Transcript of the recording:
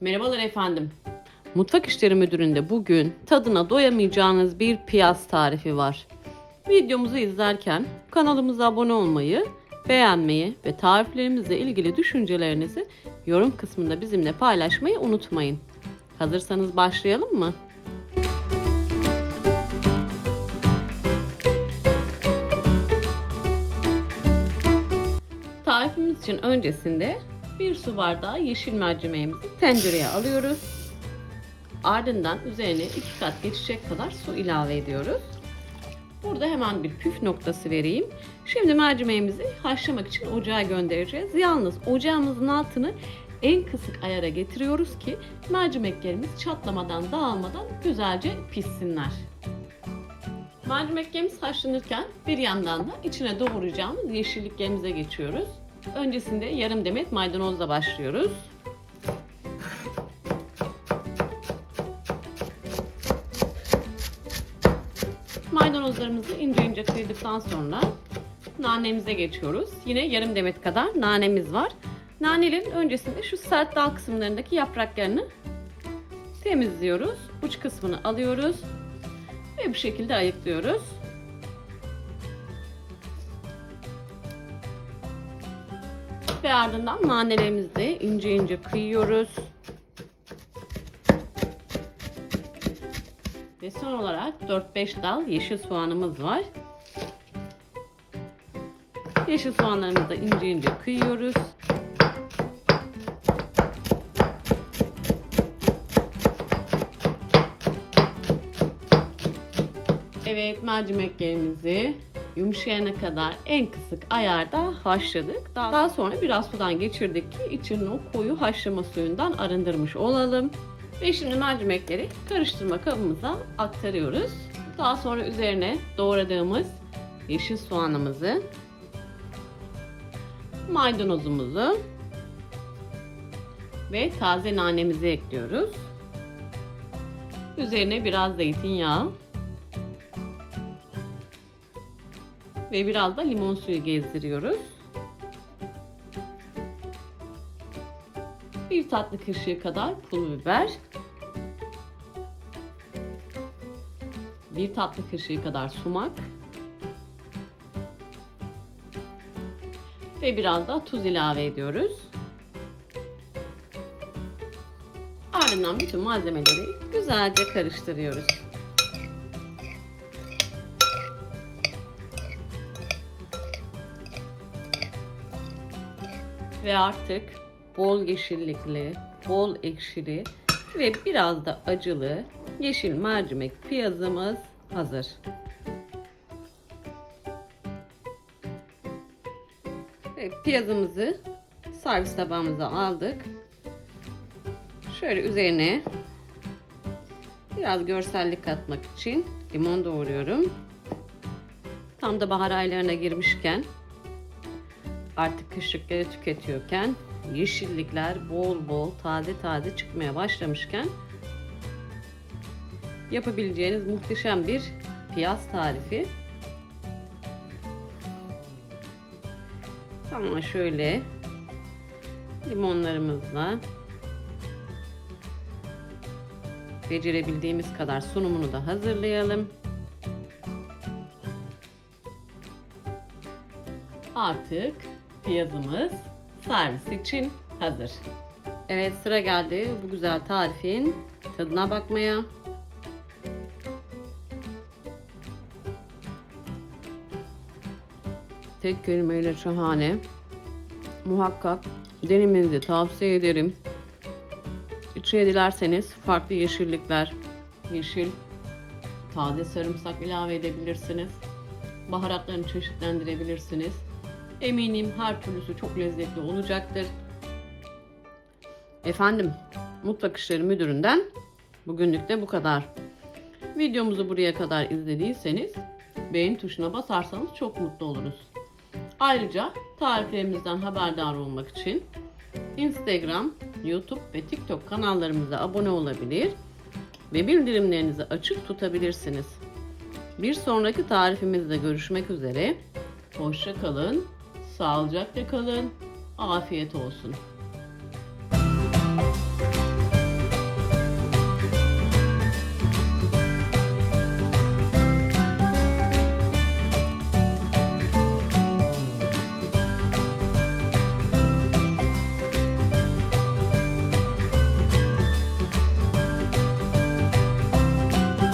Merhabalar efendim. Mutfak İşleri Müdürü'nde bugün tadına doyamayacağınız bir piyaz tarifi var. Videomuzu izlerken kanalımıza abone olmayı, beğenmeyi ve tariflerimizle ilgili düşüncelerinizi yorum kısmında bizimle paylaşmayı unutmayın. Hazırsanız başlayalım mı? Tarifimiz için öncesinde bir su bardağı yeşil mercimeğimizi tencereye alıyoruz. Ardından üzerine iki kat geçecek kadar su ilave ediyoruz. Burada hemen bir püf noktası vereyim. Şimdi mercimeğimizi haşlamak için ocağa göndereceğiz. Yalnız ocağımızın altını en kısık ayara getiriyoruz ki mercimeklerimiz çatlamadan, dağılmadan güzelce pişsinler. Mercimeklerimiz haşlanırken bir yandan da içine doğrayacağımız yeşilliklerimize geçiyoruz. Öncesinde yarım demet maydanozla başlıyoruz. Maydanozlarımızı ince ince kıydıktan sonra nanemize geçiyoruz. Yine yarım demet kadar nanemiz var. Nanelerin öncesinde şu sert dal kısımlarındaki yapraklarını temizliyoruz. Uç kısmını alıyoruz ve bu şekilde ayıklıyoruz. Ve ardından nanelerimizi ince ince kıyıyoruz. Ve son olarak 4-5 dal yeşil soğanımız var. Yeşil soğanlarımızı da ince ince kıyıyoruz. Evet mercimeklerimizi yumuşayana kadar en kısık ayarda haşladık. Daha, sonra biraz sudan geçirdik ki içinin o koyu haşlama suyundan arındırmış olalım. Ve şimdi mercimekleri karıştırma kabımıza aktarıyoruz. Daha sonra üzerine doğradığımız yeşil soğanımızı, maydanozumuzu ve taze nanemizi ekliyoruz. Üzerine biraz zeytinyağı ve biraz da limon suyu gezdiriyoruz. Bir tatlı kaşığı kadar pul biber. Bir tatlı kaşığı kadar sumak. Ve biraz da tuz ilave ediyoruz. Ardından bütün malzemeleri güzelce karıştırıyoruz. Ve artık bol yeşillikli, bol ekşili ve biraz da acılı yeşil mercimek piyazımız hazır. Evet, piyazımızı servis tabağımıza aldık. Şöyle üzerine biraz görsellik katmak için limon doğruyorum. Tam da bahar aylarına girmişken artık kışlıkları tüketiyorken yeşillikler bol bol taze taze çıkmaya başlamışken yapabileceğiniz muhteşem bir piyaz tarifi. Tamam şöyle limonlarımızla becerebildiğimiz kadar sunumunu da hazırlayalım. Artık piyazımız servis için hazır. Evet sıra geldi bu güzel tarifin tadına bakmaya. Tek kelimeyle şahane. Muhakkak denemenizi tavsiye ederim. İçine dilerseniz farklı yeşillikler, yeşil, taze sarımsak ilave edebilirsiniz. Baharatlarını çeşitlendirebilirsiniz. Eminim her türlüsü çok lezzetli olacaktır. Efendim, Mutfak İşleri Müdürü'nden bugünlük de bu kadar. Videomuzu buraya kadar izlediyseniz beğen tuşuna basarsanız çok mutlu oluruz. Ayrıca tariflerimizden haberdar olmak için Instagram, YouTube ve TikTok kanallarımıza abone olabilir ve bildirimlerinizi açık tutabilirsiniz. Bir sonraki tarifimizde görüşmek üzere. Hoşça kalın, sağlıcakla kalın, afiyet olsun.